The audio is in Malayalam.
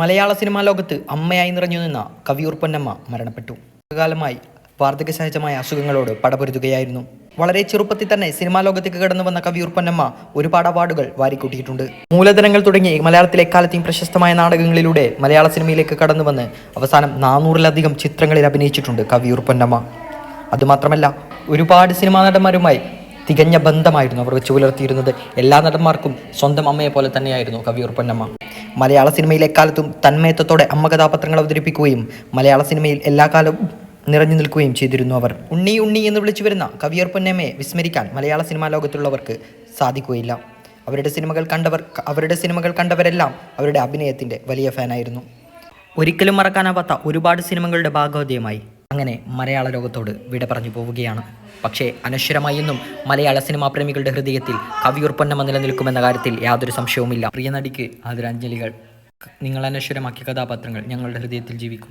മലയാള സിനിമാ ലോകത്ത് അമ്മയായി നിറഞ്ഞു നിന്ന കവിയൂർ പൊന്നമ്മ മരണപ്പെട്ടു. കാലമായി വാർദ്ധക്യ സഹജമായ അസുഖങ്ങളോട് പടപൊരുതുകയായിരുന്നു. വളരെ ചെറുപ്പത്തിൽ തന്നെ സിനിമാ ലോകത്തേക്ക് കടന്നു വന്ന കവിയൂർ പൊന്നമ്മ ഒരുപാട് അവാർഡുകൾ വാരിക്കൂട്ടിയിട്ടുണ്ട്. മൂലധനങ്ങൾ തുടങ്ങി മലയാളത്തിലെ എക്കാലത്തെയും പ്രശസ്തമായ നാടകങ്ങളിലൂടെ മലയാള സിനിമയിലേക്ക് കടന്നു വന്ന് അവസാനം നാനൂറിലധികം ചിത്രങ്ങളിൽ അഭിനയിച്ചിട്ടുണ്ട് കവിയൂർ പൊന്നമ്മ അതുമാത്രമല്ല ഒരുപാട് സിനിമാ നടന്മാരുമായി തികഞ്ഞ ബന്ധമായിരുന്നു അവർ വെച്ച് പുലർത്തിയിരുന്നത് എല്ലാ നടന്മാർക്കും സ്വന്തം അമ്മയെ പോലെ തന്നെയായിരുന്നു കവിയൂർ പൊന്നമ്മ മലയാള സിനിമയിൽ കാലത്തും തന്മയത്വത്തോടെ അമ്മ കഥാപാത്രങ്ങൾ അവതരിപ്പിക്കുകയും മലയാള സിനിമയിൽ എല്ലാ കാലവും നിറഞ്ഞു നിൽക്കുകയും ചെയ്തിരുന്നു അവർ. ഉണ്ണി ഉണ്ണി എന്ന് വിളിച്ചു വരുന്ന കവിയർ പൊന്നമ്മയെ വിസ്മരിക്കാൻ മലയാള സിനിമാ ലോകത്തുള്ളവർക്ക് സാധിക്കുകയില്ല. അവരുടെ സിനിമകൾ കണ്ടവർ അവരുടെ സിനിമകൾ കണ്ടവരെല്ലാം അവരുടെ അഭിനയത്തിന്റെ വലിയ ഫാനായിരുന്നു. ഒരിക്കലും മറക്കാനാവാത്ത ഒരുപാട് സിനിമകളുടെ ഭാഗവതയമായി അങ്ങനെ മലയാള ലോകത്തോട് വിട പറഞ്ഞു പോവുകയാണ്. പക്ഷേ അനശ്വരമായി എന്നും മലയാള സിനിമാ പ്രേമികളുടെ ഹൃദയത്തിൽ കവിയൂർ പൊന്നമ്മ നിലനിൽക്കുമെന്ന കാര്യത്തിൽ യാതൊരു സംശയവുമില്ല. പ്രിയ നടിക്ക് ആദരാഞ്ജലികൾ നിങ്ങൾ അനശ്വരമാക്കിയ കഥാപാത്രങ്ങൾ ഞങ്ങളുടെ ഹൃദയത്തിൽ ജീവിക്കും.